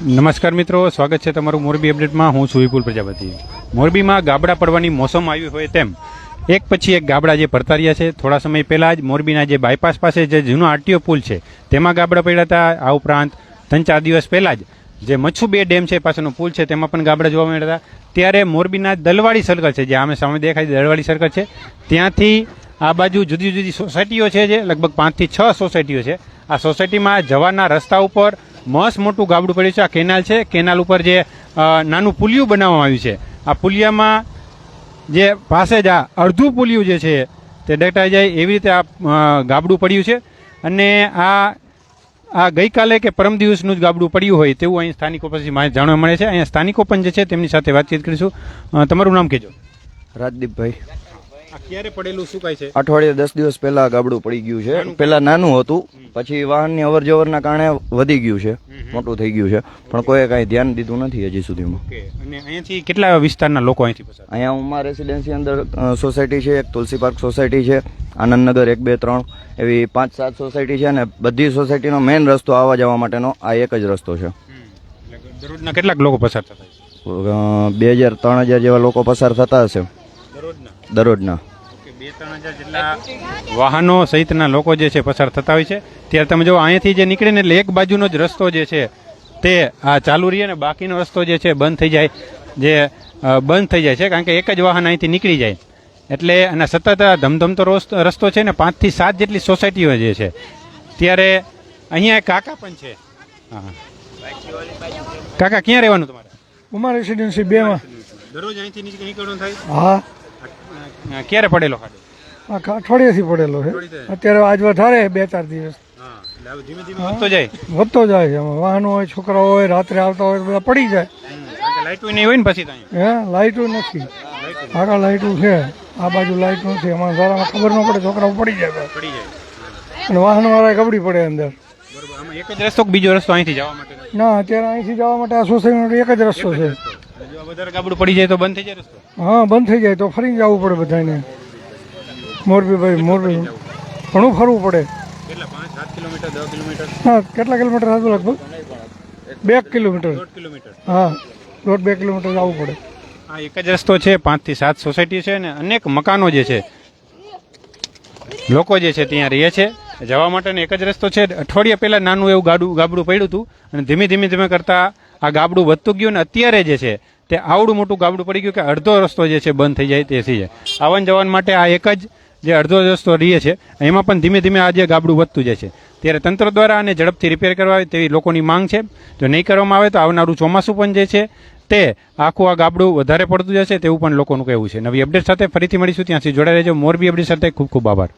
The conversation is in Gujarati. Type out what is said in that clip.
નમસ્કાર મિત્રો, સ્વાગત છે તમારું મોરબી અપડેટમાં. હું છું વિપુલ પ્રજાપતિ. મોરબીમાં ગાબડા પડવાની મોસમ આવી હોય તેમ, એક પછી એક ગાબડા જે ભરતા રહ્યા છે, થોડા સમય પહેલાં જ મોરબીના જે બાયપાસ પાસે જે જૂનો આરટીઓ પુલ છે, તેમાં ગાબડા પડ્યા હતા. આ ઉપરાંત ત્રણ ચાર દિવસ પહેલાં જ જે મચ્છુ બે ડેમ છે પાસેનો પુલ છે, તેમાં પણ ગાબડા જોવા મળ્યા હતા. ત્યારે મોરબીના દલવાડી સર્કલ છે, જે આમે સામે દેખાય દલવાડી સર્કલ છે, ત્યાંથી આ બાજુ જુદી જુદી સોસાયટીઓ છે જે, લગભગ પાંચથી છ સોસાયટીઓ છે. આ સોસાયટીમાં જવાના રસ્તા ઉપર મસ્ત મોટું ગાબડું પડ્યું છે. આ કેનાલ છે. કેનાલ ઉપર જે નાનું પુલિયું બનાવવામાં આવ્યું છે. આ પુલિયામાં જે પાસે જ આ અડધું પુલિયું જે છે, તે ડટાઈ જાય એવી રીતે આ ગાબડું પડ્યું છે. અને આ આ ગઈકાલે કે પરમ દિવસનું જ ગાબડું પડ્યું હોય તેવું અહીં સ્થાનિકો પછી માહિતી જાણવા મળે છે. અહીંયા સ્થાનિકો પણ જે છે, તેમની સાથે વાતચીત કરીશું. તમારું નામ કહેજો. રાજદીપભાઈ. ક્યારે પડેલું શું કાંઈ છે? અઠવાડિયે દસ દિવસ પહેલા ગાબડું પડી ગયું છે. પેલા નાનું હતું પછી વાહનની અવર જવરના કારણે વધી ગયું છે. મોટું થઈ ગયું છે. પણ કોઈએ કાંઈ ધ્યાન દીધું નથી હજી સુધીમાં. અને અહીંયાથી કેટલા વિસ્તારના લોકો અહીંથી પસાર અહીંયા ઉમા રેસિડેન્સી અંદર સોસાયટી છે એક તુલસી પાર્ક સોસાયટી છે આનંદનગર એક બે ત્રણ એવી પાંચ સાત સોસાયટી છે અને બધી સોસાયટીનો મેઇન રસ્તો આવવા જવા માટેનો આ એક જ રસ્તો છે. દરરોજના કેટલાક લોકો પસાર થતા છે? બે હજાર ત્રણ હજાર જેવા લોકો પસાર થતા હશે. દરરોજના બે ત્રણ હજાર જેટલા વાહનો સહિતના લોકો જે છે પસાર થતા હોય છે. ત્યારે તમે જો અહીંયાથી જે નીકળે ને એટલે એક બાજુનો જ રસ્તો જે છે તે આ ચાલુ રહીએ ને બાકીનો રસ્તો જે છે બંધ થઈ જાય. જે બંધ થઈ જાય છે કારણ કે એક જ વાહન અહીંથી નીકળી જાય. એટલે અને સતત આ ધમધમતો રોસ- રસ્તો છે ને પાંચથી સાત જેટલી સોસાયટીઓ જે છે. ત્યારે અહીંયા કાકા પણ છે. હા. કાકા ક્યાં રહેવાનું તમારે? ઉમા રેસિડેન્સી બેમાં. દરરોજ અહીંથી નીકળવાનું થાય? હા. ક્યારે પડેલો ખાડો? આ કા- અઠવાડિયેથી પડેલો છે. અત્યારે આજ વધારે બે ચાર દિવસ. વધતો જાય. વધતો જાય છે. વાહનો હોય છોકરાઓ હોય રાત્રે આવતા હોય બધા પડી જાય. લાઇટો નહીં હોય ને પછી હે? લાઇટો નથી. આગળ લાઇટો છે. આ બાજુ લાઇટ નથી એમાં સારામાં ખબર ન પડે છોકરાઓ પડી જાય પડી જાય. અને વાહન વાળા ગબડી પડે અંદર. બરોબર. આમાં એક જ રસ્તો કે બીજો રસ્તો અહીંથી જવા માટે? ના અત્યારે અહીંથી જવા માટે આ સોસાયટીનો એક જ રસ્તો છે. જો વધારે ગાબડું પડી જાય તો બંધ થઈ જાય રસ્તો? હા બંધ થઈ જાય તો ફરી જવું પડે બધાને મોરબી. ભાઈ મોરબી ઘણું ફરવું પડે. કેટલા પાંચ સાત કિલોમીટર દસ કિલોમીટર? હા કેટલા કિલોમીટર હતું લગભગ? બે કિલોમીટર. કિલોમીટર. હા દોઢ બે કિલોમીટર જવું પડે. આ એક જ રસ્તો છે પાંચથી સાત સોસાયટી છે અને અનેક મકાનો જે છે લોકો જે છે ત્યાં રહે છે. જવા માટેનો એક જ રસ્તો છે. અઠવાડિયા પહેલાં નાનું એવું ગાડું ગાબડું પડ્યું હતું અને ધીમે ધીમે ધીમે કરતાં આ ગાબડું વધતું ગયું અને અત્યારે જે છે તે આવડું મોટું ગાબડું પડી ગયું કે અડધો રસ્તો જે છે બંધ થઈ જાય તે થઈ જાય. આવન જવાન માટે આ એક જ જે અડધો રસ્તો રહે છે, એમાં પણ ધીમે ધીમે આ જે ગાબડું વધતું જાય છે. ત્યારે તંત્ર દ્વારા આને ઝડપથી રિપેર કરવા આવે તેવી લોકોની માંગ છે. જો નહીં કરવામાં આવે તો આવનારું ચોમાસું પણ જે છે તે આખું આ ગાબડું વધારે પડતું જશે તેવું પણ લોકોનું કહેવું છે. નવી અપડેટ સાથે ફરીથી મળીશું. ત્યાંથી જોડાઈ રહેજો. મોરબી અપડેટ સાથે ખૂબ ખૂબ આભાર.